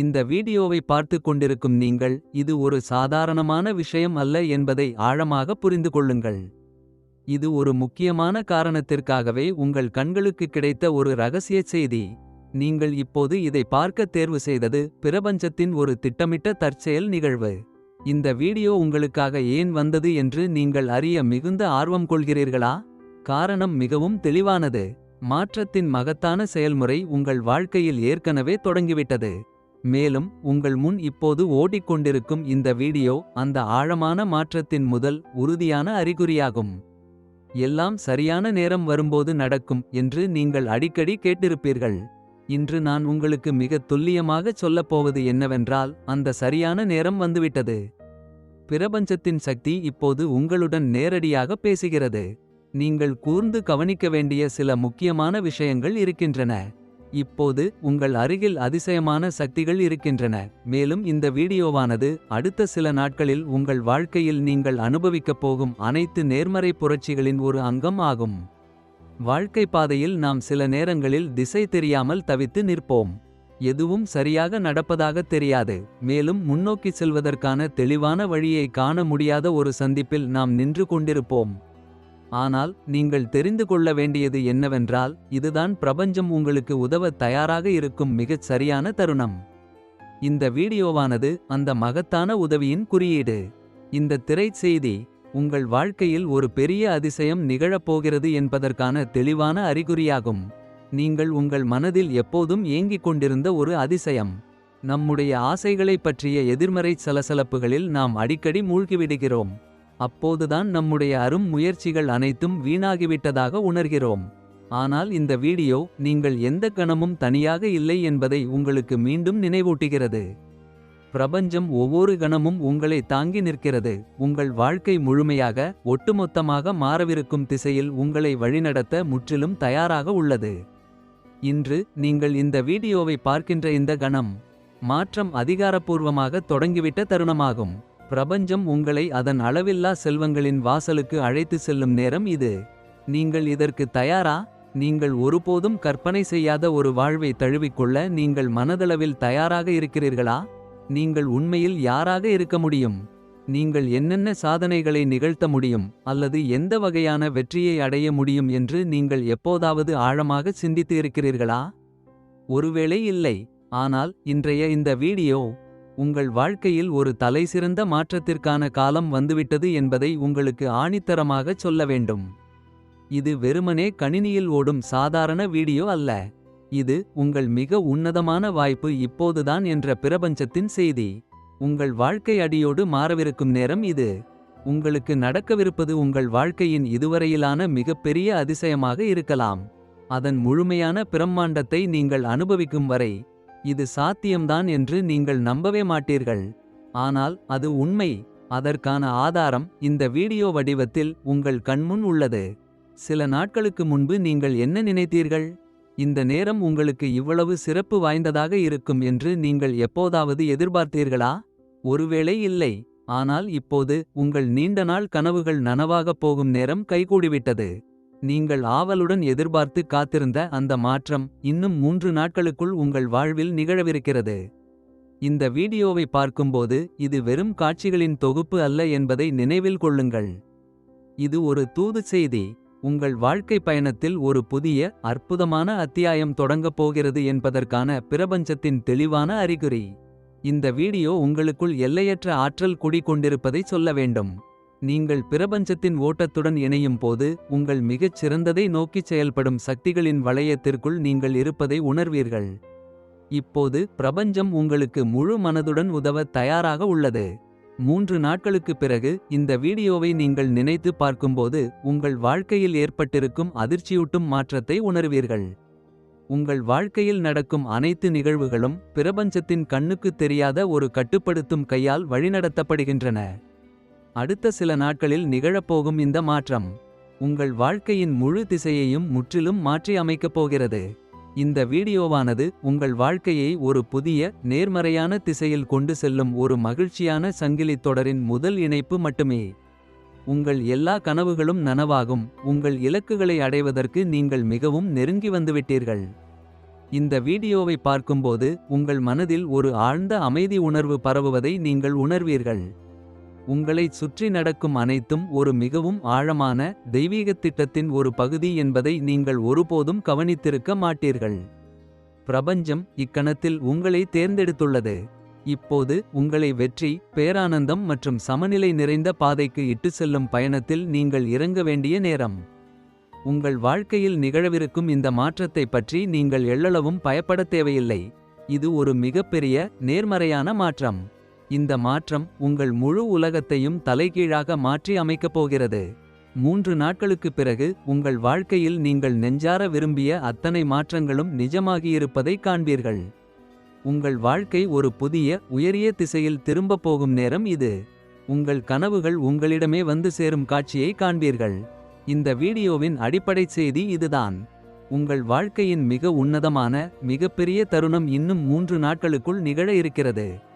இந்த வீடியோவை பார்த்துக் கொண்டிருக்கும் நீங்கள் இது ஒரு சாதாரணமான விஷயம் அல்ல என்பதை ஆழமாக புரிந்து கொள்ளுங்கள். இது ஒரு முக்கியமான காரணத்திற்காகவே உங்கள் கண்களுக்கு கிடைத்த ஒரு ரகசியச் செய்தி. நீங்கள் இப்போது இதை பார்க்க தேர்வு செய்தது பிரபஞ்சத்தின் ஒரு திட்டமிட்ட தற்செயல் நிகழ்வு. இந்த வீடியோ உங்களுக்காக ஏன் வந்தது என்று நீங்கள் அறிய மிகுந்த ஆர்வம் கொள்கிறீர்களா. காரணம் மிகவும் தெளிவானது. மாற்றத்தின் மகத்தான செயல்முறை உங்கள் வாழ்க்கையில் ஏற்கனவே தொடங்கிவிட்டது. மேலும் உங்கள் முன் இப்போது ஓடிக்கொண்டிருக்கும் இந்த வீடியோ அந்த ஆழமான மாற்றத்தின் முதல் உறுதியான அறிகுறியாகும். எல்லாம் சரியான நேரம் வரும்போது நடக்கும் என்று நீங்கள் அடிக்கடி கேட்டிருப்பீர்கள். இன்று நான் உங்களுக்கு மிக துல்லியமாகச் சொல்லப்போவது என்னவென்றால் அந்த சரியான நேரம் வந்துவிட்டது. பிரபஞ்சத்தின் சக்தி இப்போது உங்களுடன் நேரடியாக பேசுகிறது. நீங்கள் கூர்ந்து கவனிக்க வேண்டிய சில முக்கியமான விஷயங்கள் இருக்கின்றன. இப்போது உங்கள் அருகில் அதிசயமான சக்திகள் இருக்கின்றன. மேலும் இந்த வீடியோவானது அடுத்த சில நாட்களில் உங்கள் வாழ்க்கையில் நீங்கள் அனுபவிக்கப் போகும் அனைத்து நேர்மறை புரட்சிகளின் ஒரு அங்கம் ஆகும். வாழ்க்கை பாதையில் நாம் சில நேரங்களில் திசை தெரியாமல் தவித்து நிற்போம். எதுவும் சரியாக நடப்பதாகத் தெரியாது. மேலும் முன்னோக்கிச் செல்வதற்கான தெளிவான வழியை காண முடியாத ஒரு சந்திப்பில் நாம் நின்று கொண்டிருப்போம். ஆனால் நீங்கள் தெரிந்து கொள்ள வேண்டியது என்னவென்றால் இதுதான் பிரபஞ்சம் உங்களுக்கு உதவத் தயாராக இருக்கும் மிகச் சரியான தருணம். இந்த வீடியோவானது அந்த மகத்தான உதவியின் குறியீடு. இந்த திரைச் செய்தி உங்கள் வாழ்க்கையில் ஒரு பெரிய அதிசயம் நிகழப்போகிறது என்பதற்கான தெளிவான அறிகுறியாகும். நீங்கள் உங்கள் மனதில் எப்போதும் ஏங்கிக் கொண்டிருந்த ஒரு அதிசயம். நம்முடைய ஆசைகளைப் பற்றிய எதிர்மறைச் சலசலப்புகளில் நாம் அடிக்கடி மூழ்கிவிடுகிறோம். அப்போதுதான் நம்முடைய அரும் முயற்சிகள் அனைத்தும் வீணாகிவிட்டதாக உணர்கிறோம். ஆனால் இந்த வீடியோ நீங்கள் எந்த கணமும் தனியாக இல்லை என்பதை உங்களுக்கு மீண்டும் நினைவூட்டுகிறது. பிரபஞ்சம் ஒவ்வொரு கணமும் உங்களை தாங்கி நிற்கிறது. உங்கள் வாழ்க்கை முழுமையாக ஒட்டுமொத்தமாக மாறவிருக்கும் திசையில் உங்களை வழிநடத்த முற்றிலும் தயாராக உள்ளது. இன்று நீங்கள் இந்த வீடியோவை பார்க்கின்ற இந்த கணம். மாற்றம் அதிகாரப்பூர்வமாக தொடங்கிவிட்ட தருணமாகும். பிரபஞ்சம் உங்களை அதன் அளவில்லா செல்வங்களின் வாசலுக்கு அழைத்து செல்லும் நேரம் இது. நீங்கள் இதற்கு தயாரா. நீங்கள் ஒருபோதும் கற்பனை செய்யாத ஒரு வாழ்வை தழுவிக்கொள்ள நீங்கள் மனதளவில் தயாராக இருக்கிறீர்களா. நீங்கள் உண்மையில் யாராக இருக்க முடியும். நீங்கள் என்னென்ன சாதனைகளை நிகழ்த்த முடியும். அல்லது எந்த வகையான வெற்றியை அடைய முடியும் என்று நீங்கள் எப்போதாவது ஆழமாக சிந்தித்து இருக்கிறீர்களா. ஒருவேளை இல்லை. ஆனால் இன்றைய இந்த வீடியோ. உங்கள் வாழ்க்கையில் ஒரு தலைசிறந்த மாற்றத்திற்கான காலம் வந்துவிட்டது என்பதை உங்களுக்கு ஆணித்தரமாகச் சொல்ல வேண்டும். இது வெறுமனே கணினியில் ஓடும் சாதாரண வீடியோ அல்ல. இது உங்கள் மிக உன்னதமான வாய்ப்பு இப்போதுதான் என்ற பிரபஞ்சத்தின் செய்தி. உங்கள் வாழ்க்கை அடியோடு மாறவிருக்கும் நேரம் இது. உங்களுக்கு நடக்கவிருப்பது உங்கள் வாழ்க்கையின் இதுவரையிலான மிகப்பெரிய அதிசயமாக இருக்கலாம். அதன் முழுமையான பிரம்மாண்டத்தை நீங்கள் அனுபவிக்கும் வரை. இது சாத்தியம்தான் என்று நீங்கள் நம்பவே மாட்டீர்கள். ஆனால் அது உண்மை. அதற்கான ஆதாரம் இந்த வீடியோ வடிவத்தில் உங்கள் கண்முன் உள்ளது. சில நாட்களுக்கு முன்பு நீங்கள் என்ன நினைத்தீர்கள். இந்த நேரம் உங்களுக்கு இவ்வளவு சிறப்பு வாய்ந்ததாக இருக்கும் என்று நீங்கள் எப்போதாவது எதிர்பார்த்தீர்களா. ஒருவேளை இல்லை. ஆனால் இப்போது உங்கள் நீண்ட நாள் கனவுகள் நனவாகப் போகும் நேரம் கைகூடிவிட்டது. நீங்கள் ஆவலுடன் எதிர்பார்த்து காத்திருந்த அந்த மாற்றம் இன்னும் மூன்று நாட்களுக்குள் உங்கள் வாழ்வில் நிகழவிருக்கிறது. இந்த வீடியோவை பார்க்கும்போது இது வெறும் காட்சிகளின் தொகுப்பு அல்ல என்பதை நினைவில் கொள்ளுங்கள். இது ஒரு தூது செய்தி. உங்கள் வாழ்க்கை பயணத்தில் ஒரு புதிய அற்புதமான அத்தியாயம் தொடங்கப் போகிறது என்பதற்கான பிரபஞ்சத்தின் தெளிவான அறிகுறி. இந்த வீடியோ உங்களுக்குள் எல்லையற்ற ஆற்றல் குடிக்கொண்டிருப்பதை சொல்ல வேண்டும். நீங்கள் பிரபஞ்சத்தின் ஓட்டத்துடன் இணையும் போது உங்கள் மிகச் சிறந்ததை நோக்கிச் செயல்படும் சக்திகளின் வளையத்திற்குள் நீங்கள் இருப்பதை உணர்வீர்கள். இப்போது பிரபஞ்சம் உங்களுக்கு முழு மனதுடன் உதவ தயாராக உள்ளது. மூன்று நாட்களுக்குப் பிறகு இந்த வீடியோவை நீங்கள் நினைத்து பார்க்கும்போது உங்கள் வாழ்க்கையில் ஏற்பட்டிருக்கும் அதிர்ச்சியூட்டும் மாற்றத்தை உணர்வீர்கள். உங்கள் வாழ்க்கையில் நடக்கும் அனைத்து நிகழ்வுகளும் பிரபஞ்சத்தின் கண்ணுக்குத் தெரியாத ஒரு கட்டுப்படுத்தும் கையால் வழிநடத்தப்படுகின்றன. அடுத்த சில நாட்களில் நிகழப்போகும் இந்த மாற்றம். உங்கள் வாழ்க்கையின் முழு திசையையும் முற்றிலும் மாற்றி அமைக்கப் போகிறது. இந்த வீடியோவானது உங்கள் வாழ்க்கையை ஒரு புதிய நேர்மறையான திசையில் கொண்டு செல்லும் ஒரு மகிழ்ச்சியான சங்கிலித் தொடரின் முதல் இணைப்பு மட்டுமே. உங்கள் எல்லா கனவுகளும் நனவாகும் உங்கள் இலக்குகளை அடைவதற்கு நீங்கள் மிகவும் நெருங்கி வந்துவிட்டீர்கள். இந்த வீடியோவை பார்க்கும்போது உங்கள் மனதில் ஒரு ஆழ்ந்த அமைதி உணர்வு பரவுவதை நீங்கள் உணர்வீர்கள். உங்களைச் சுற்றி நடக்கும் அனைத்தும் ஒரு மிகவும் ஆழமான தெய்வீகத் திட்டத்தின் ஒரு பகுதி என்பதை நீங்கள் ஒருபோதும் கவனித்திருக்க மாட்டீர்கள். பிரபஞ்சம் இக்கணத்தில் உங்களை தேர்ந்தெடுத்துள்ளது. இப்போது உங்களை வெற்றி பேரானந்தம் மற்றும் சமநிலை நிறைந்த பாதைக்கு இட்டு செல்லும் பயணத்தில் நீங்கள் இறங்க வேண்டிய நேரம். உங்கள் வாழ்க்கையில் நிகழவிருக்கும் இந்த மாற்றத்தைப் பற்றி நீங்கள் எள்ளளவும் பயப்படத் தேவையில்லை. இது ஒரு மிகப்பெரிய நேர்மறையான மாற்றம். இந்த மாற்றம் உங்கள் முழு உலகத்தையும் தலைகீழாக மாற்றி அமைக்கப் போகிறது. மூன்று நாட்களுக்குப் பிறகு உங்கள் வாழ்க்கையில் நீங்கள் நெஞ்சார விரும்பிய அத்தனை மாற்றங்களும் நிஜமாகியிருப்பதைக் காண்பீர்கள். உங்கள் வாழ்க்கை ஒரு புதிய உயரிய திசையில் திரும்பப் போகும் நேரம் இது. உங்கள் கனவுகள் உங்களிடமே வந்து சேரும் காட்சியை காண்பீர்கள். இந்த வீடியோவின் அடிப்படைச் செய்தி இதுதான். உங்கள் வாழ்க்கையின் மிக உன்னதமான மிகப்பெரிய தருணம் இன்னும் மூன்று நாட்களுக்குள் நிகழ இருக்கிறது.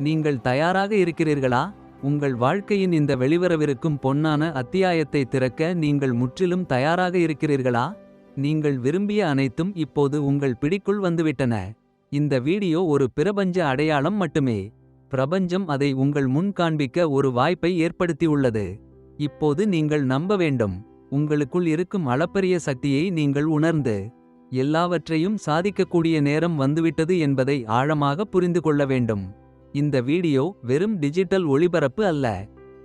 நீங்கள் தயாராக இருக்கிறீர்களா. உங்கள் வாழ்க்கையின் இந்த வெளிவரவிருக்கும் பொன்னான அத்தியாயத்தை திறக்க நீங்கள் முற்றிலும் தயாராக இருக்கிறீர்களா. நீங்கள் விரும்பிய அனைத்தும் இப்போது உங்கள் பிடிக்குள் வந்துவிட்டன. இந்த வீடியோ ஒரு பிரபஞ்ச அடையாளம் மட்டுமே. பிரபஞ்சம் அதை உங்கள் முன் காண்பிக்க ஒரு வாய்ப்பை ஏற்படுத்தியுள்ளது. இப்போது நீங்கள் நம்ப வேண்டும். உங்களுக்குள் இருக்கும் அளப்பரிய சக்தியை நீங்கள் உணர்ந்து. எல்லாவற்றையும் சாதிக்கக்கூடிய நேரம் வந்துவிட்டது என்பதை ஆழமாக புரிந்து கொள்ள வேண்டும். இந்த வீடியோ வெறும் டிஜிட்டல் ஒளிபரப்பு அல்ல.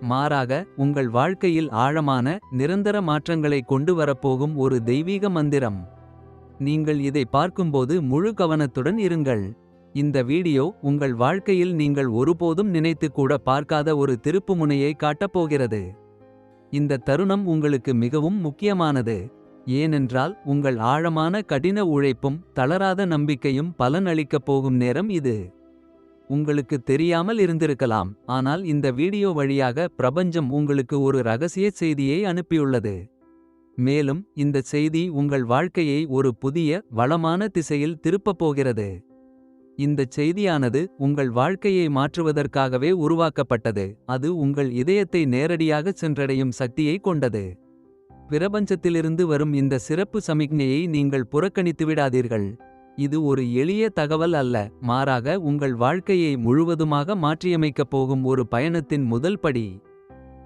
மாறாக உங்கள் வாழ்க்கையில் ஆழமான நிரந்தர மாற்றங்களை கொண்டு வரப்போகும் ஒரு தெய்வீக மந்திரம். நீங்கள் இதை பார்க்கும்போது முழு கவனத்துடன் இருங்கள். இந்த வீடியோ உங்கள் வாழ்க்கையில் நீங்கள் ஒருபோதும் நினைத்து கூட பார்க்காத ஒரு திருப்புமுனையை காட்டப்போகிறது இந்த தருணம் உங்களுக்கு மிகவும் முக்கியமானது. ஏனென்றால் உங்கள் ஆழமான கடின உழைப்பும் தளராத நம்பிக்கையும் பலன் அளிக்கப் போகும் நேரம் இது. உங்களுக்கு தெரியாமல் இருந்திருக்கலாம் ஆனால் இந்த வீடியோ வழியாக பிரபஞ்சம் உங்களுக்கு ஒரு ரகசிய செய்தியை அனுப்பியுள்ளது. மேலும் இந்த செய்தி உங்கள் வாழ்க்கையை ஒரு புதிய வளமான திசையில் திருப்பப் போகிறது. இந்தச் செய்தியானது உங்கள் வாழ்க்கையை மாற்றுவதற்காகவே உருவாக்கப்பட்டது. அது உங்கள் இதயத்தை நேரடியாகச் சென்றடையும் சக்தியை கொண்டது. பிரபஞ்சத்திலிருந்து வரும் இந்த சிறப்பு சமிக்ஞையை நீங்கள் புறக்கணித்துவிடாதீர்கள். இது ஒரு எளிய தகவல் அல்ல மாறாக உங்கள் வாழ்க்கையை முழுவதுமாக மாற்றியமைக்கப் போகும் ஒரு பயணத்தின் முதல் படி.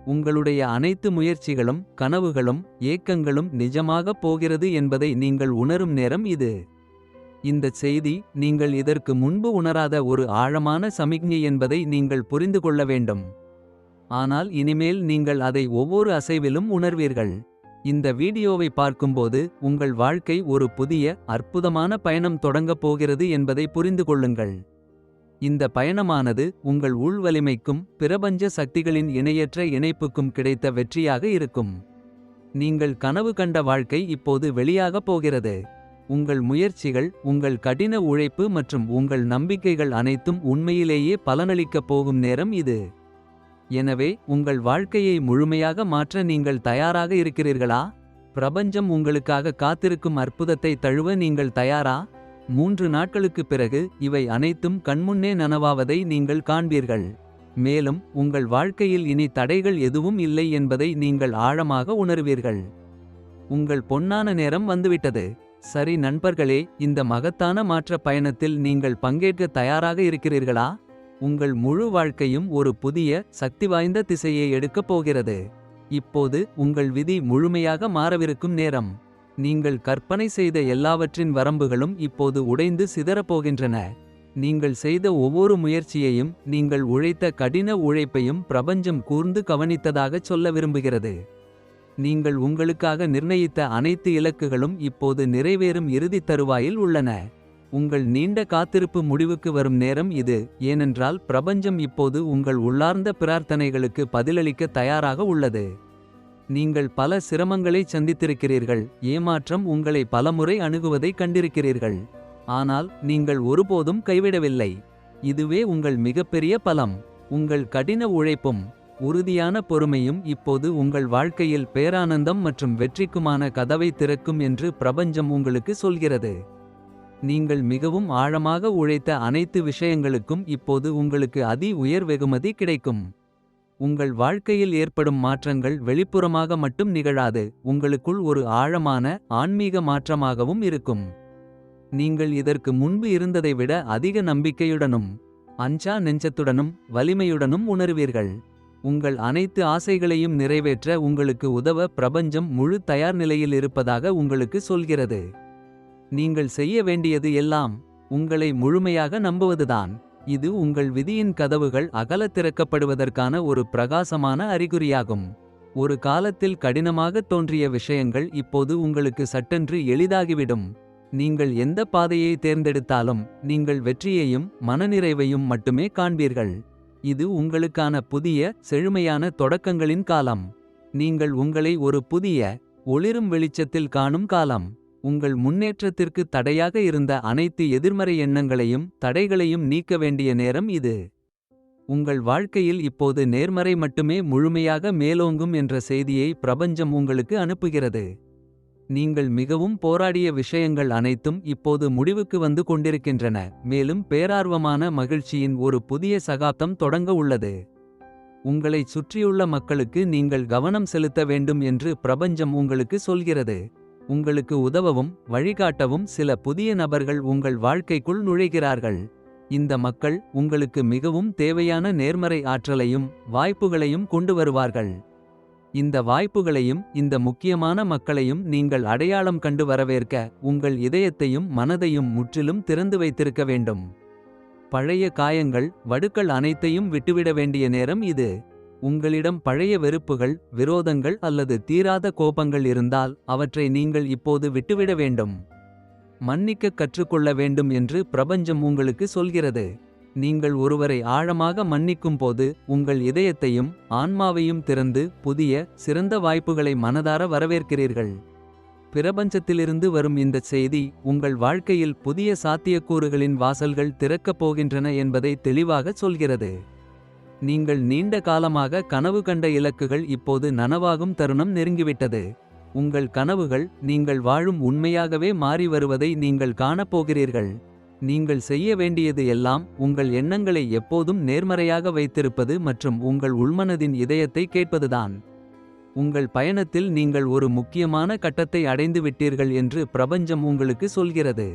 உங்களுடைய அனைத்து முயற்சிகளும் கனவுகளும் ஏக்கங்களும் நிஜமாகப் போகிறது என்பதை நீங்கள் உணரும் நேரம் இது. இந்தச் செய்தி நீங்கள் இதற்கு முன்பு உணராத ஒரு ஆழமான சமிக்ஞை என்பதை நீங்கள் புரிந்து கொள்ள வேண்டும். ஆனால் இனிமேல் நீங்கள் அதை ஒவ்வொரு அசைவிலும் உணர்வீர்கள். இந்த வீடியோவை பார்க்கும்போது உங்கள் வாழ்க்கை ஒரு புதிய அற்புதமான பயணம் தொடங்கப் போகிறது என்பதை புரிந்து கொள்ளுங்கள். இந்த பயணமானது உங்கள் உள்வலிமைக்கும் பிரபஞ்ச சக்திகளின் இணையற்ற இணைப்புக்கும் கிடைத்த வெற்றியாக இருக்கும். நீங்கள் கனவு கண்ட வாழ்க்கை இப்போது வெளியாகப் போகிறது. உங்கள் முயற்சிகள் உங்கள் கடின உழைப்பு மற்றும் உங்கள் நம்பிக்கைகள் அனைத்தும் உண்மையிலேயே பலனளிக்கப் போகும் நேரம் இது. எனவே உங்கள் வாழ்க்கையை முழுமையாக மாற்ற நீங்கள் தயாராக இருக்கிறீர்களா. பிரபஞ்சம் உங்களுக்காக காத்திருக்கும் அற்புதத்தை தழுவ நீங்கள் தயாரா. மூன்று நாட்களுக்குப் பிறகு இவை அனைத்தும் கண்முன்னே நனவாவதை நீங்கள் காண்பீர்கள். மேலும் உங்கள் வாழ்க்கையில் இனி தடைகள் எதுவும் இல்லை என்பதை நீங்கள் ஆழமாக உணர்வீர்கள். உங்கள் பொன்னான நேரம் வந்துவிட்டது. சரி நண்பர்களே இந்த மகத்தான மாற்ற பயணத்தில் நீங்கள் பங்கேற்க தயாராக இருக்கிறீர்களா. உங்கள் முழு வாழ்க்கையும் ஒரு புதிய சக்திவாய்ந்த திசையை எடுக்கப் போகிறது. இப்போது உங்கள் விதி முழுமையாக மாறவிருக்கும் நேரம். நீங்கள் கற்பனை செய்த எல்லாவற்றின் வரம்புகளும் இப்போது உடைந்து சிதறப்போகின்றன. நீங்கள் செய்த ஒவ்வொரு முயற்சியையும் நீங்கள் உழைத்த கடின உழைப்பையும் பிரபஞ்சம் கூர்ந்து கவனித்ததாகச் சொல்ல விரும்புகிறது. நீங்கள் உங்களுக்காக நிர்ணயித்த அனைத்து இலக்குகளும் இப்போது நிறைவேறும் இறுதித் தருவாயில் உள்ளன. உங்கள் நீண்ட காத்திருப்பு முடிவுக்கு வரும் நேரம் இது ஏனென்றால் பிரபஞ்சம் இப்போது உங்கள் உள்ளார்ந்த பிரார்த்தனைகளுக்கு பதிலளிக்க தயாராக உள்ளது. நீங்கள் பல சிரமங்களைச் சந்தித்திருக்கிறீர்கள் ஏமாற்றம் உங்களை பலமுறை அணுகுவதைக் கண்டிருக்கிறீர்கள். ஆனால் நீங்கள் ஒருபோதும் கைவிடவில்லை. இதுவே உங்கள் மிகப்பெரிய பலம். உங்கள் கடின உழைப்பும் உறுதியான பொறுமையும் இப்போது உங்கள் வாழ்க்கையில் பேரானந்தம் மற்றும் வெற்றிக்குமான கதவை திறக்கும் என்று பிரபஞ்சம் உங்களுக்கு சொல்கிறது. நீங்கள் மிகவும் ஆழமாக உழைத்த அனைத்து விஷயங்களுக்கும் இப்போது உங்களுக்கு அதி உயர் வெகுமதி கிடைக்கும். உங்கள் வாழ்க்கையில் ஏற்படும் மாற்றங்கள் வெளிப்புறமாக மட்டும் நிகழாது. உங்களுக்குள் ஒரு ஆழமான ஆன்மீக மாற்றமாகவும் இருக்கும். நீங்கள் இதற்கு முன்பு இருந்ததை விட அதிக நம்பிக்கையுடனும் அஞ்சா நெஞ்சத்துடனும் வலிமையுடனும் உணர்வீர்கள் உங்கள் அனைத்து ஆசைகளையும் நிறைவேற்ற உங்களுக்கு உதவ பிரபஞ்சம் முழு தயார் நிலையில் இருப்பதாக உங்களுக்கு சொல்கிறது நீங்கள் செய்ய வேண்டியது எல்லாம் உங்களை முழுமையாக நம்புவதுதான். இது உங்கள் விதியின் கதவுகள் அகல திறக்கப்படுவதற்கான ஒரு பிரகாசமான அறிகுறியாகும். ஒரு காலத்தில் கடினமாக தோன்றிய விஷயங்கள் இப்போது உங்களுக்கு சட்டென்று எளிதாகிவிடும். நீங்கள் எந்த பாதையை தேர்ந்தெடுத்தாலும் நீங்கள் வெற்றியையும் மனநிறைவையும் மட்டுமே காண்பீர்கள். இது உங்களுக்கான புதிய செழுமையான தொடக்கங்களின் காலம். நீங்கள் உங்களை ஒரு புதிய ஒளிரும் வெளிச்சத்தில் காணும் காலம். உங்கள் முன்னேற்றத்திற்கு தடையாக இருந்த அனைத்து எதிர்மறை எண்ணங்களையும் தடைகளையும் நீக்க வேண்டிய நேரம் இது. உங்கள் வாழ்க்கையில் இப்போது நேர்மறை மட்டுமே முழுமையாக மேலோங்கும் என்ற செய்தியை பிரபஞ்சம் உங்களுக்கு அனுப்புகிறது. நீங்கள் மிகவும் போராடிய விஷயங்கள் அனைத்தும் இப்போது முடிவுக்கு வந்து கொண்டிருக்கின்றன மேலும் பேரார்வமான மகிழ்ச்சியின் ஒரு புதிய சகாப்தம் தொடங்க உள்ளது. உங்களைச் சுற்றியுள்ள மக்களுக்கு நீங்கள் கவனம் செலுத்த வேண்டும் என்று பிரபஞ்சம் உங்களுக்கு சொல்கிறது. உங்களுக்கு உதவவும் வழிகாட்டவும் சில புதிய நபர்கள் உங்கள் வாழ்க்கைக்குள் நுழைகிறார்கள். இந்த மக்கள் உங்களுக்கு மிகவும் தேவையான நேர்மறை ஆற்றலையும் வாய்ப்புகளையும் கொண்டு வருவார்கள். இந்த வாய்ப்புகளையும் இந்த முக்கியமான மக்களையும் நீங்கள் அடையாளம் கண்டு வரவேற்க உங்கள் இதயத்தையும் மனதையும் முற்றிலும் திறந்து வைத்திருக்க வேண்டும். பழைய காயங்கள் வடுக்கள் அனைத்தையும் விட்டுவிட வேண்டிய நேரம் இது. உங்களிடம் பழைய வெறுப்புகள் விரோதங்கள் அல்லது தீராத கோபங்கள் இருந்தால் அவற்றை நீங்கள் இப்போது விட்டுவிட வேண்டும். மன்னிக்க கற்றுக்கொள்ள வேண்டும் என்று பிரபஞ்சம் உங்களுக்கு சொல்கிறது. நீங்கள் ஒருவரை ஆழமாக மன்னிக்கும் போது உங்கள் இதயத்தையும் ஆன்மாவையும் திறந்து புதிய சிறந்த வாய்ப்புகளை மனதார வரவேற்கிறீர்கள். பிரபஞ்சத்திலிருந்து வரும் இந்த செய்தி உங்கள் வாழ்க்கையில் புதிய சாத்தியக்கூறுகளின் வாசல்கள் திறக்கப் போகின்றன என்பதை தெளிவாகச் சொல்கிறது. நீங்கள் நீண்ட காலமாக கனவு கண்ட இலக்குகள் இப்போது நனவாகும் தருணம் நெருங்கிவிட்டது. உங்கள் கனவுகள் நீங்கள் வாழும் உண்மையாகவே மாறி வருவதை நீங்கள் காணப்போகிறீர்கள். நீங்கள் செய்ய வேண்டியது எல்லாம் உங்கள் எண்ணங்களை எப்போதும் நேர்மறையாக வைத்திருப்பது மற்றும் உங்கள் உள்மனதின் இதயத்தை கேட்பதுதான். உங்கள் பயணத்தில் நீங்கள் ஒரு முக்கியமான கட்டத்தை அடைந்து விட்டீர்கள் என்று பிரபஞ்சம் உங்களுக்கு சொல்கிறது.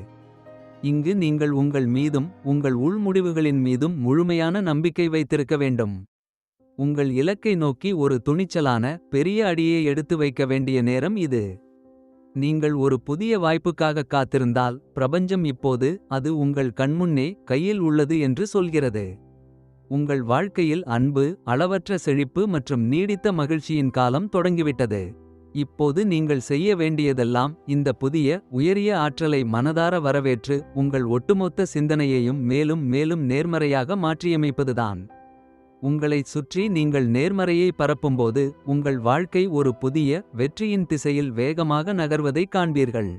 இங்கு நீங்கள் உங்கள் மீதும் உங்கள் உள்முடிவுகளின் மீதும் முழுமையான நம்பிக்கை வைத்திருக்க வேண்டும். உங்கள் இலக்கை நோக்கி ஒரு துணிச்சலான பெரிய அடியை எடுத்து வைக்க வேண்டிய நேரம் இது. நீங்கள் ஒரு புதிய வாய்ப்புக்காக காத்திருந்தால் பிரபஞ்சம் இப்போது அது உங்கள் கண்முன்னே கையில் உள்ளது என்று சொல்கிறது. உங்கள் வாழ்க்கையில் அன்பு அளவற்ற செழிப்பு மற்றும் நீடித்த மகிழ்ச்சியின் காலம் தொடங்கிவிட்டது. இப்போது நீங்கள் செய்ய வேண்டியதெல்லாம் இந்த புதிய உயரிய ஆற்றலை மனதார வரவேற்று உங்கள் ஒட்டுமொத்த சிந்தனையையும் மேலும் மேலும் நேர்மறையாக மாற்றியமைப்பதுதான். உங்களைச் சுற்றி நீங்கள் நேர்மறையை பரப்பும்போது உங்கள் வாழ்க்கை ஒரு புதிய வெற்றியின் திசையில் வேகமாக நகர்வதைக் காண்பீர்கள்.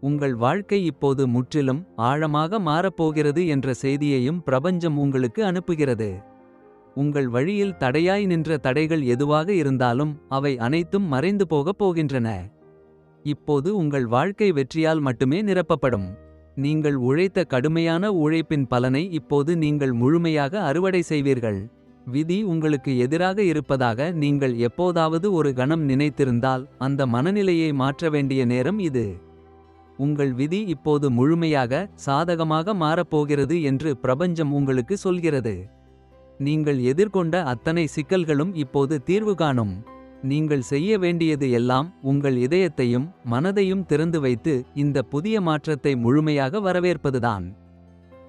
உங்கள் வாழ்க்கை இப்போது முற்றிலும் ஆழமாக மாறப்போகிறது என்ற செய்தியையும் பிரபஞ்சம் உங்களுக்கு அனுப்புகிறது. உங்கள் வழியில் தடையாய் நின்ற தடைகள் எதுவாக இருந்தாலும் அவை அனைத்தும் மறைந்து போகப் போகின்றன. இப்போது உங்கள் வாழ்க்கை வெற்றியால் மட்டுமே நிரப்பப்படும். நீங்கள் உழைத்த கடுமையான உழைப்பின் பலனை இப்போது நீங்கள் முழுமையாக அறுவடை செய்வீர்கள். விதி உங்களுக்கு எதிராக இருப்பதாக நீங்கள் எப்போதாவது ஒரு கணம் நினைத்திருந்தால் அந்த மனநிலையை மாற்ற வேண்டிய நேரம் இது. உங்கள் விதி இப்போது முழுமையாக சாதகமாக மாறப்போகிறது என்று பிரபஞ்சம் உங்களுக்கு சொல்கிறது. நீங்கள் எதிர்கொண்ட அத்தனை சிக்கல்களும் இப்போது தீர்வு காணும். நீங்கள் செய்ய வேண்டியது எல்லாம் உங்கள் இதயத்தையும் மனதையும் திறந்து வைத்து இந்த புதிய மாற்றத்தை முழுமையாக வரவேற்பதுதான்.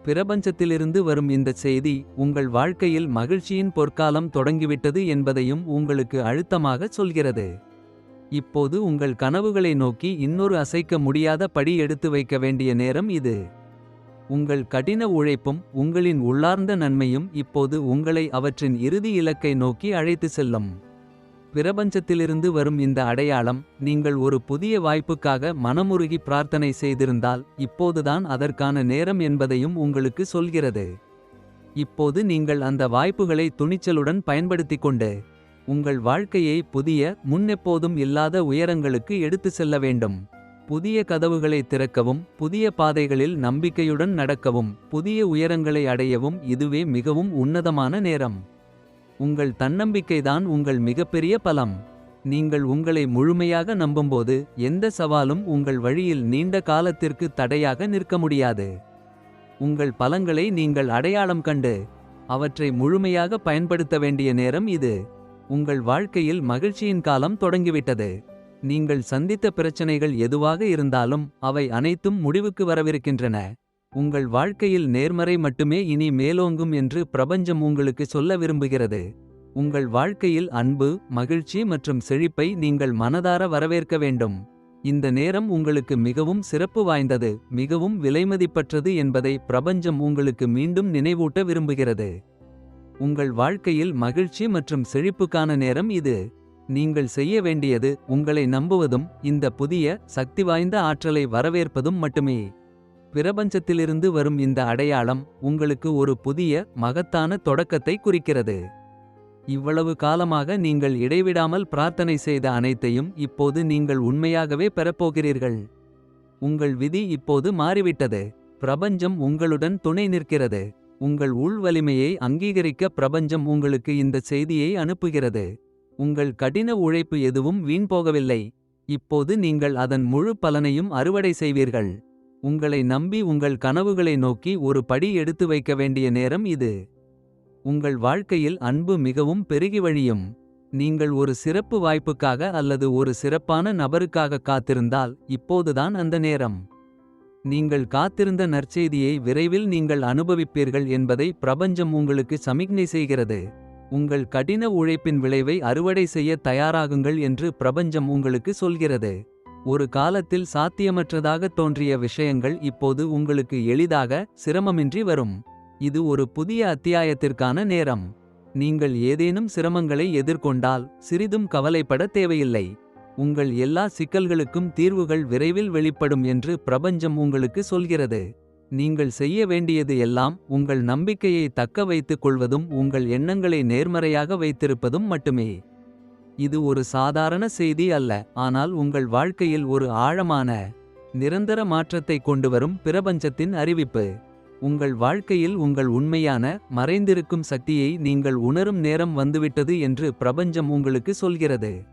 பிரபஞ்சத்திலிருந்து வரும் இந்த செய்தி உங்கள் வாழ்க்கையில் மகிழ்ச்சியின் பொற்காலம் தொடங்கிவிட்டது என்பதையும் உங்களுக்கு அழுத்தமாக சொல்கிறது. இப்போது உங்கள் கனவுகளை நோக்கி இன்னொரு அசைக்க முடியாத படி எடுத்து வைக்க வேண்டிய நேரம் இது. உங்கள் கடின உழைப்பும் உங்களின் உள்ளார்ந்த நன்மையும் இப்போது உங்களை அவற்றின் இறுதி இலக்கை நோக்கி அழைத்து செல்லும். பிரபஞ்சத்திலிருந்து வரும் இந்த அடையாளம் நீங்கள் ஒரு புதிய வாய்ப்புக்காக மனமுருகி பிரார்த்தனை செய்திருந்தால் இப்போதுதான் அதற்கான நேரம் என்பதையும் உங்களுக்கு சொல்கிறது. இப்போது நீங்கள் அந்த வாய்ப்புகளை துணிச்சலுடன் பயன்படுத்தி கொண்டு உங்கள் வாழ்க்கையை புதிய முன்னெப்போதும் இல்லாத உயரங்களுக்கு எடுத்து செல்ல வேண்டும். புதிய கதவுகளை திறக்கவும் புதிய பாதைகளில் நம்பிக்கையுடன் நடக்கவும் புதிய உயரங்களை அடையவும் இதுவே மிகவும் உன்னதமான நேரம். உங்கள் தன்னம்பிக்கைதான் உங்கள் மிகப்பெரிய பலம். நீங்கள் உங்களை முழுமையாக நம்பும்போது எந்த சவாலும் உங்கள் வழியில் நீண்ட காலத்திற்கு தடையாக நிற்க முடியாது. உங்கள் பலங்களை நீங்கள் அடையாளம் கண்டு அவற்றை முழுமையாக பயன்படுத்த வேண்டிய நேரம் இது. உங்கள் வாழ்க்கையில் மகிழ்ச்சியின் காலம் தொடங்கிவிட்டது. நீங்கள் சந்தித்த பிரச்சனைகள் எதுவாக இருந்தாலும் அவை அனைத்தும் முடிவுக்கு வரவிருக்கின்றன. உங்கள் வாழ்க்கையில் நேர்மறை மட்டுமே இனி மேலோங்கும் என்று பிரபஞ்சம் உங்களுக்கு சொல்ல விரும்புகிறது. உங்கள் வாழ்க்கையில் அன்பு மகிழ்ச்சி மற்றும் செழிப்பை நீங்கள் மனதார வரவேற்க வேண்டும். இந்த நேரம் உங்களுக்கு மிகவும் சிறப்பு வாய்ந்தது மிகவும் விலைமதிப்பற்றது என்பதை பிரபஞ்சம் உங்களுக்கு மீண்டும் நினைவூட்ட விரும்புகிறது. உங்கள் வாழ்க்கையில் மகிழ்ச்சி மற்றும் செழிப்புக்கான நேரம் இது. நீங்கள் செய்ய வேண்டியது உங்களை நம்புவதும் இந்த புதிய சக்தி வாய்ந்த ஆற்றலை வரவேற்பதும் மட்டுமே. பிரபஞ்சத்திலிருந்து வரும் இந்த அடையாளம் உங்களுக்கு ஒரு புதிய மகத்தான தொடக்கத்தை குறிக்கிறது. இவ்வளவு காலமாக நீங்கள் இடைவிடாமல் பிரார்த்தனை செய்த அனைத்தையும் இப்போது நீங்கள் உண்மையாகவே பெறப்போகிறீர்கள். உங்கள் விதி இப்போது மாறிவிட்டது. பிரபஞ்சம் உங்களுடன் துணை நிற்கிறது. உங்கள் உள் வலிமையை அங்கீகரிக்க பிரபஞ்சம் உங்களுக்கு இந்த செய்தியை அனுப்புகிறது. உங்கள் கடின உழைப்பு எதுவும் வீண் போகவில்லை. இப்போது நீங்கள் அதன் முழு பலனையும் அறுவடை செய்வீர்கள். உங்களை நம்பி உங்கள் கனவுகளை நோக்கி ஒரு படி எடுத்து வைக்க வேண்டிய நேரம் இது. உங்கள் வாழ்க்கையில் அன்பு மிகவும் பெருகி வழியும். நீங்கள் ஒரு சிறப்பு வாய்ப்புக்காக அல்லது ஒரு சிறப்பான நபருக்காக காத்திருந்தால் இப்போதுதான் அந்த நேரம். நீங்கள் காத்திருந்த நற்செய்தியை விரைவில் நீங்கள் அனுபவிப்பீர்கள் என்பதை பிரபஞ்சம் உங்களுக்கு சமிக்ஞை செய்கிறது. உங்கள் கடின உழைப்பின் விளைவை அறுவடை செய்ய தயாராகுங்கள் என்று பிரபஞ்சம் உங்களுக்கு சொல்கிறது. ஒரு காலத்தில் சாத்தியமற்றதாக தோன்றிய விஷயங்கள் இப்போது உங்களுக்கு எளிதாக சிரமமின்றி வரும். இது ஒரு புதிய அத்தியாயத்திற்கான நேரம். நீங்கள் ஏதேனும் சிரமங்களை எதிர்கொண்டால் சிறிதும் கவலைப்பட தேவையில்லை. உங்கள் எல்லா சிக்கல்களுக்கும் தீர்வுகள் விரைவில் வெளிப்படும் என்று பிரபஞ்சம் உங்களுக்கு சொல்கிறது. நீங்கள் செய்ய வேண்டியது எல்லாம் உங்கள் நம்பிக்கையை தக்க வைத்துக் கொள்வதும் உங்கள் எண்ணங்களை நேர்மறையாக வைத்திருப்பதும் மட்டுமே. இது ஒரு சாதாரண செய்தி அல்ல ஆனால் உங்கள் வாழ்க்கையில் ஒரு ஆழமான நிரந்தர மாற்றத்தை கொண்டுவரும் பிரபஞ்சத்தின் அறிவிப்பு. உங்கள் வாழ்க்கையில் உங்கள் உண்மையான மறைந்திருக்கும் சக்தியை நீங்கள் உணரும் நேரம் வந்துவிட்டது என்று பிரபஞ்சம் உங்களுக்கு சொல்கிறது.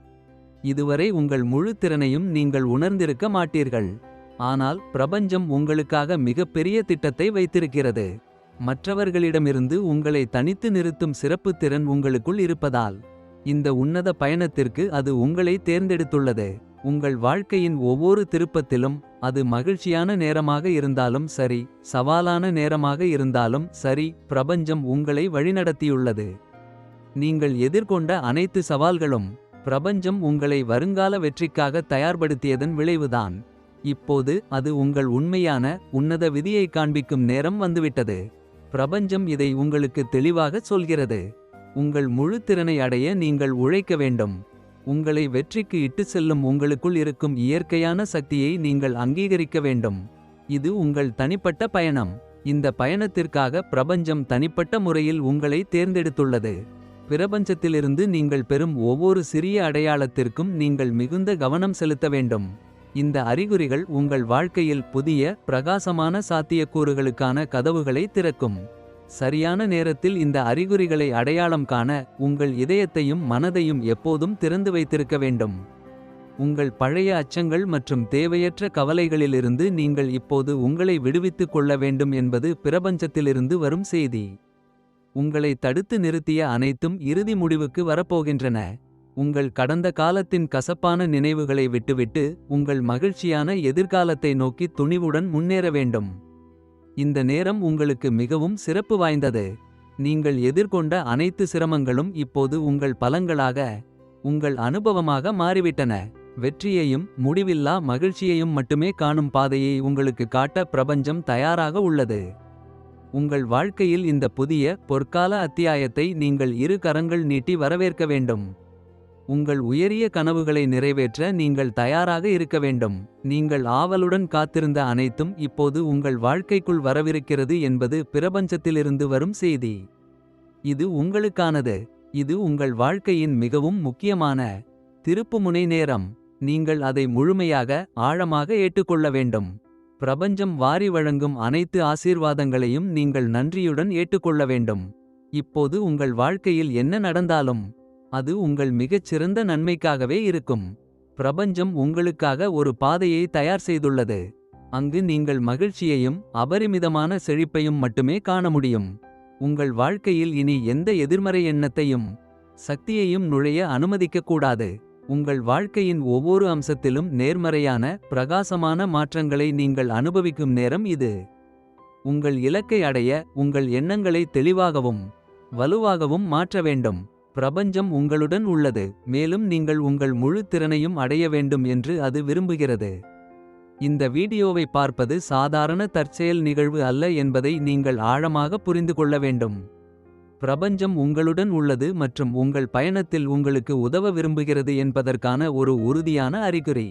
இதுவரை உங்கள் முழு திறனையும் நீங்கள் உணர்ந்திருக்க மாட்டீர்கள். ஆனால் பிரபஞ்சம் உங்களுக்காக மிகப்பெரிய திட்டத்தை வைத்திருக்கிறது. மற்றவர்களிடமிருந்து உங்களை தனித்து நிறுத்தும் சிறப்பு திறன் உங்களுக்குள் இருப்பதால் இந்த உன்னத பயணத்திற்கு அது உங்களை தேர்ந்தெடுத்துள்ளது. உங்கள் வாழ்க்கையின் ஒவ்வொரு திருப்பத்திலும் அது மகிழ்ச்சியான நேரமாக இருந்தாலும் சரி சவாலான நேரமாக இருந்தாலும் சரி பிரபஞ்சம் உங்களை வழிநடத்தியுள்ளது. நீங்கள் எதிர்கொண்ட அனைத்து சவால்களும் பிரபஞ்சம் உங்களை வருங்கால வெற்றிக்காக தயார்படுத்தியதன் விளைவுதான். இப்போது அது உங்கள் உண்மையான உன்னத விதியை காண்பிக்கும் நேரம் வந்துவிட்டது. பிரபஞ்சம் இதை உங்களுக்கு தெளிவாக சொல்கிறது. உங்கள் முழு திறனை அடைய நீங்கள் உழைக்க வேண்டும். உங்களை வெற்றிக்கு இட்டு செல்லும் உங்களுக்குள் இருக்கும் இயற்கையான சக்தியை நீங்கள் அங்கீகரிக்க வேண்டும். இது உங்கள் தனிப்பட்ட பயணம். இந்த பயணத்திற்காக பிரபஞ்சம் தனிப்பட்ட முறையில் உங்களை தேர்ந்தெடுத்துள்ளது. பிரபஞ்சத்திலிருந்து நீங்கள் பெறும் ஒவ்வொரு சிறிய அடையாளத்திற்கும் நீங்கள் மிகுந்த கவனம் செலுத்த வேண்டும். இந்த அறிகுறிகள் உங்கள் வாழ்க்கையில் புதிய பிரகாசமான சாத்தியக்கூறுகளுக்கான கதவுகளை திறக்கும். சரியான நேரத்தில் இந்த அறிகுறிகளை அடையாளம் காண உங்கள் இதயத்தையும் மனதையும் எப்போதும் திறந்து வைத்திருக்க வேண்டும். உங்கள் பழைய அச்சங்கள் மற்றும் தேவையற்ற கவலைகளிலிருந்து நீங்கள் இப்போது உங்களை விடுவித்துக் கொள்ள வேண்டும் என்பது பிரபஞ்சத்திலிருந்து வரும் செய்தி. உங்களை தடுத்து நிறுத்திய அனைத்தும் இறுதி முடிவுக்கு வரப்போகின்றன. உங்கள் கடந்த காலத்தின் கசப்பான நினைவுகளை விட்டுவிட்டு உங்கள் மகிழ்ச்சியான எதிர்காலத்தை நோக்கி துணிவுடன் முன்னேற வேண்டும். இந்த நேரம் உங்களுக்கு மிகவும் சிறப்பு வாய்ந்தது. நீங்கள் எதிர்கொண்ட அனைத்து சிரமங்களும் இப்போது உங்கள் பலங்களாக உங்கள் அனுபவமாக மாறிவிட்டன. வெற்றியையும் முடிவில்லா மகிழ்ச்சியையும் மட்டுமே காணும் பாதையை உங்களுக்கு காட்ட பிரபஞ்சம் தயாராக உள்ளது. உங்கள் வாழ்க்கையில் இந்த புதிய பொற்கால அத்தியாயத்தை நீங்கள் இரு கரங்கள் நீட்டி வரவேற்க வேண்டும். உங்கள் உயரிய கனவுகளை நிறைவேற்ற நீங்கள் தயாராக இருக்க வேண்டும். நீங்கள் ஆவலுடன் காத்திருந்த அனைத்தும் இப்போது உங்கள் வாழ்க்கைக்குள் வரவிருக்கிறது என்பது பிரபஞ்சத்திலிருந்து வரும் செய்தி. இது உங்களுக்கானது. இது உங்கள் வாழ்க்கையின் மிகவும் முக்கியமான திருப்புமுனை நேரம். நீங்கள் அதை முழுமையாக ஆழமாக ஏற்றுக்கொள்ள வேண்டும். பிரபஞ்சம் வாரி வழங்கும் அனைத்து ஆசீர்வாதங்களையும் நீங்கள் நன்றியுடன் ஏற்றுக்கொள்ள வேண்டும். இப்போது உங்கள் வாழ்க்கையில் என்ன நடந்தாலும் அது உங்கள் மிகச் சிறந்த நன்மைக்காகவே இருக்கும். பிரபஞ்சம் உங்களுக்காக ஒரு பாதையை தயார் செய்துள்ளது. அங்கு நீங்கள் மகிழ்ச்சியையும் அபரிமிதமான செழிப்பையும் மட்டுமே காண முடியும். உங்கள் வாழ்க்கையில் இனி எந்த எதிர்மறை எண்ணத்தையும் சக்தியையும் நுழைய அனுமதிக்கக் கூடாது. உங்கள் வாழ்க்கையின் ஒவ்வொரு அம்சத்திலும் நேர்மறையான பிரகாசமான மாற்றங்களை நீங்கள் அனுபவிக்கும் நேரம் இது. உங்கள் இலக்கை அடைய உங்கள் எண்ணங்களை தெளிவாகவும் வலுவாகவும் மாற்ற வேண்டும். பிரபஞ்சம் உங்களுடன் உள்ளது மேலும் நீங்கள் உங்கள் முழு திறனையும் அடைய வேண்டும் என்று அது விரும்புகிறது. இந்த வீடியோவை பார்ப்பது சாதாரண தற்செயல் நிகழ்வு அல்ல என்பதை நீங்கள் ஆழமாக புரிந்து கொள்ள வேண்டும். பிரபஞ்சம் உங்களுடன் உள்ளது மற்றும் உங்கள் பயணத்தில் உங்களுக்கு உதவ விரும்புகிறது என்பதற்கான ஒரு உறுதியான அறிகுறி.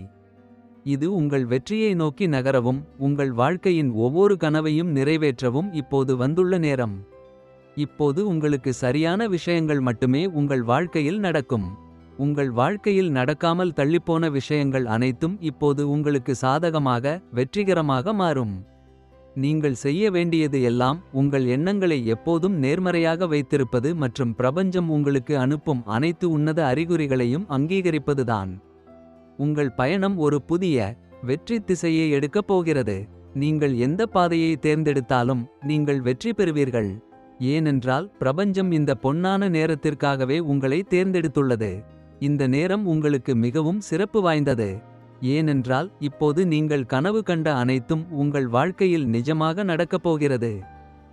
இது உங்கள் வெற்றியை நோக்கி நகரவும் உங்கள் வாழ்க்கையின் ஒவ்வொரு கனவையும் நிறைவேற்றவும் இப்போது வந்துள்ள நேரம். இப்போது உங்களுக்கு சரியான விஷயங்கள் மட்டுமே உங்கள் வாழ்க்கையில் நடக்கும். உங்கள் வாழ்க்கையில் நடக்காமல் தள்ளிப்போன விஷயங்கள் அனைத்தும் இப்போது உங்களுக்கு சாதகமாக வெற்றிகரமாக மாறும். நீங்கள் செய்ய வேண்டியது எல்லாம் உங்கள் எண்ணங்களை எப்போதும் நேர்மறையாக வைத்திருப்பது மற்றும் பிரபஞ்சம் உங்களுக்கு அனுப்பும் அனைத்து உன்னத அறிகுறிகளையும் அங்கீகரிப்பதுதான். உங்கள் பயணம் ஒரு புதிய வெற்றி திசையை எடுக்கப் போகிறது. நீங்கள் எந்த பாதையை தேர்ந்தெடுத்தாலும் நீங்கள் வெற்றி பெறுவீர்கள். ஏனென்றால் பிரபஞ்சம் இந்த பொன்னான நேரத்திற்காகவே உங்களை தேர்ந்தெடுத்துள்ளது. இந்த நேரம் உங்களுக்கு மிகவும் சிறப்பு வாய்ந்தது. ஏனென்றால் இப்போது நீங்கள் கனவு கண்ட அனைத்தும் உங்கள் வாழ்க்கையில் நிஜமாக நடக்கப் போகிறது.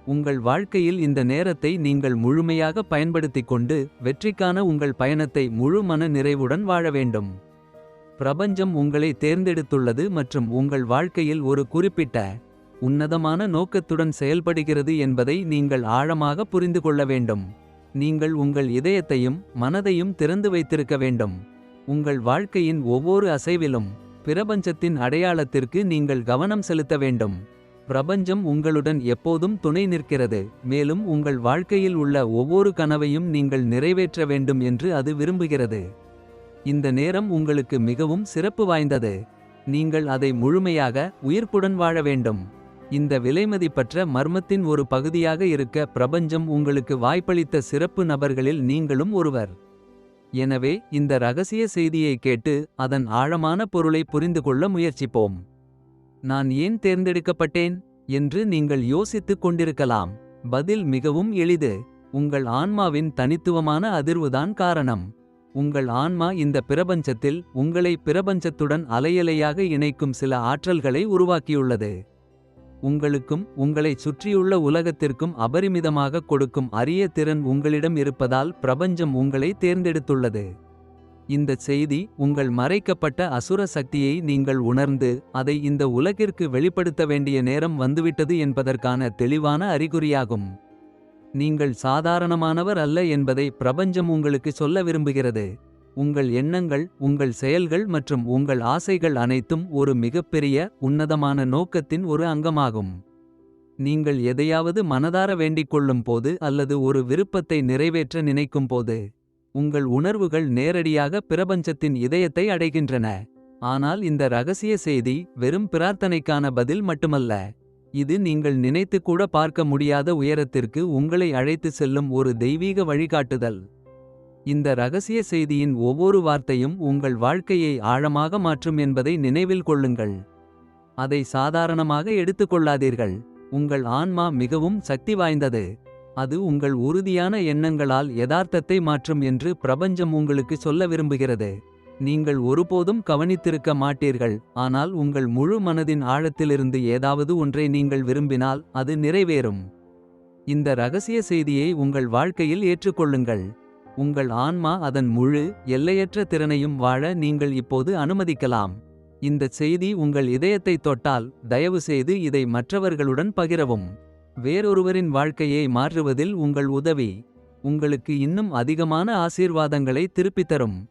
உங்கள் வாழ்க்கையில் இந்த நேரத்தை நீங்கள் முழுமையாக பயன்படுத்திக் கொண்டு வெற்றிக்கான உங்கள் பயணத்தை முழு மன நிறைவுடன் வாழ வேண்டும். பிரபஞ்சம் உங்களை தேர்ந்தெடுத்துள்ளது மற்றும் உங்கள் வாழ்க்கையில் ஒரு குறிப்பிட்ட உன்னதமான நோக்கத்துடன் செயல்படுகிறது என்பதை நீங்கள் ஆழமாக புரிந்து கொள்ள வேண்டும். நீங்கள் உங்கள் இதயத்தையும் மனதையும் திறந்து வைத்திருக்க வேண்டும். உங்கள் வாழ்க்கையின் ஒவ்வொரு அசைவிலும் பிரபஞ்சத்தின் அடையாளத்திற்கு நீங்கள் கவனம் செலுத்த வேண்டும். பிரபஞ்சம் உங்களுடன் எப்போதும் துணை நிற்கிறது மேலும் உங்கள் வாழ்க்கையில் உள்ள ஒவ்வொரு கனவையும் நீங்கள் நிறைவேற்ற வேண்டும் என்று அது விரும்புகிறது. இந்த நேரம் உங்களுக்கு மிகவும் சிறப்பு வாய்ந்தது. நீங்கள் அதை முழுமையாக உயிர்ப்புடன் வாழ வேண்டும். இந்த விலைமதிப்பற்ற மர்மத்தின் ஒரு பகுதியாக இருக்க பிரபஞ்சம் உங்களுக்கு வாய்ப்பளித்த சிறப்பு நபர்களில் நீங்களும் ஒருவர். எனவே இந்த ரகசிய செய்தியை கேட்டு அதன் ஆழமான பொருளை புரிந்து கொள்ள முயற்சிப்போம். நான் ஏன் தேர்ந்தெடுக்கப்பட்டேன் என்று நீங்கள் யோசித்துக் கொண்டிருக்கலாம். பதில் மிகவும் எளிது உங்கள் ஆன்மாவின் தனித்துவமான அதிர்வுதான் காரணம். உங்கள் ஆன்மா இந்த பிரபஞ்சத்தில் உங்களை பிரபஞ்சத்துடன் அலையலையாக இணைக்கும் சில ஆற்றல்களை உருவாக்கியுள்ளது. உங்களுக்கும் உங்களைச் சுற்றியுள்ள உலகத்திற்கும் அபரிமிதமாக கொடுக்கும் அரிய திறன் உங்களிடம் இருப்பதால் பிரபஞ்சம் உங்களை தேர்ந்தெடுத்துள்ளது. இந்தச் செய்தி உங்கள் மறைக்கப்பட்ட அசுர சக்தியை நீங்கள் உணர்ந்து அதை இந்த உலகிற்கு வெளிப்படுத்த வேண்டிய நேரம் வந்துவிட்டது என்பதற்கான தெளிவான அறிகுறியாகும். நீங்கள் சாதாரணமானவர் அல்ல என்பதை பிரபஞ்சம் உங்களுக்கு சொல்ல விரும்புகிறது. உங்கள் எண்ணங்கள் உங்கள் செயல்கள் மற்றும் உங்கள் ஆசைகள் அனைத்தும் ஒரு மிகப்பெரிய உன்னதமான நோக்கத்தின் ஒரு அங்கமாகும். நீங்கள் எதையாவது மனதார வேண்டிக்கொள்ளும் போது அல்லது ஒரு விருப்பத்தை நிறைவேற்ற நினைக்கும் போது. உங்கள் உணர்வுகள் நேரடியாக பிரபஞ்சத்தின் இதயத்தை அடைகின்றன. ஆனால் இந்த ரகசிய செய்தி வெறும் பிரார்த்தனைக்கான பதில் மட்டுமல்ல. இது நீங்கள் நினைத்து கூட பார்க்க முடியாத உயரத்திற்கு உங்களை அழைத்து செல்லும் ஒரு தெய்வீக வழிகாட்டுதல். இந்த ரகசிய செய்தியின் ஒவ்வொரு வார்த்தையும் உங்கள் வாழ்க்கையை ஆழமாக மாற்றும் என்பதை நினைவில் கொள்ளுங்கள். அதை சாதாரணமாக எடுத்துக்கொள்ளாதீர்கள். உங்கள் ஆன்மா மிகவும் சக்தி வாய்ந்தது. அது உங்கள் உறுதியான எண்ணங்களால் யதார்த்தத்தை மாற்றும் என்று பிரபஞ்சம் உங்களுக்கு சொல்ல விரும்புகிறது. நீங்கள் ஒருபோதும் கவனித்திருக்க மாட்டீர்கள் ஆனால் உங்கள் முழு மனதின் ஆழத்திலிருந்து ஏதாவது ஒன்றை நீங்கள் விரும்பினால் அது நிறைவேறும். இந்த ரகசிய செய்தியை உங்கள் வாழ்க்கையில் ஏற்றுக்கொள்ளுங்கள். உங்கள் ஆன்மா அதன் முழு எல்லையற்ற திறனையும் வாழ நீங்கள் இப்போது அனுமதிக்கலாம். இந்தச் செய்தி உங்கள் இதயத்தை தொட்டால் தயவுசெய்து இதை மற்றவர்களுடன் பகிரவும். வேறொருவரின் வாழ்க்கையை மாற்றுவதில் உங்கள் உதவி உங்களுக்கு இன்னும் அதிகமான ஆசீர்வாதங்களை திருப்பித் தரும்.